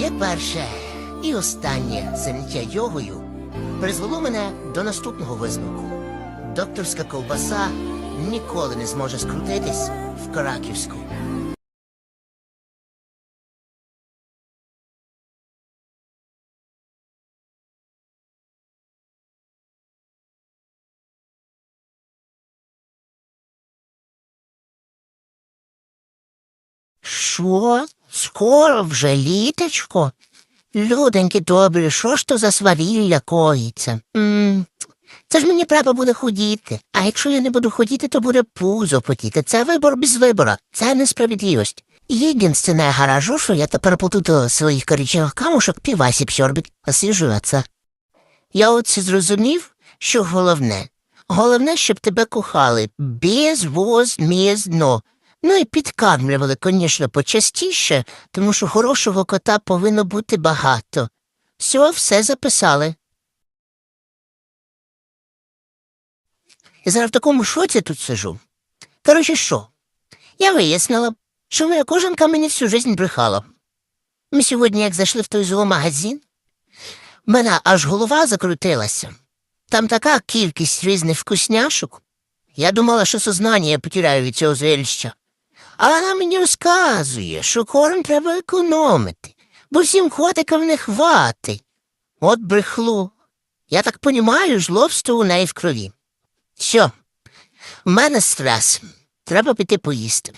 Моє перше і останнє заняття йогою призвело мене до наступного висновку. Докторська ковбаса ніколи не зможе скрутитись в Караківську. Що? Скоро вже літочко? Люденьки добрі, що ж то за свавілля коїться? м Це ж мені треба буде ходіти. А якщо я не буду ходіти, то буде пузо потіти. Це вибор без вибора, це несправедливість. Єдинственне гаражу, що я тепер до своїх коричневих камушок півасі псьорбить, освіжуватися. Я оце зрозумів, що головне. Головне, щоб тебе кохали безвозмізно. Ну і підкармлювали, звісно, почастіше, тому що хорошого кота повинно бути багато. Все, все записали. Я зараз в такому шоці тут сижу. Коротше, що? Я вияснила, що моя кожанка мені всю жизнь брехала. Ми сьогодні, як зайшли в той зоомагазин, мене аж голова закрутилася. Там така кількість різних вкусняшок. Я думала, що сознання я потеряю від цього зрелища. А вона мені розказує, що корм треба економити, бо всім котикам не хватить. От брехло. Я так понімаю, жлобство у неї в крові. Що, в мене стрес. Треба піти поїсти.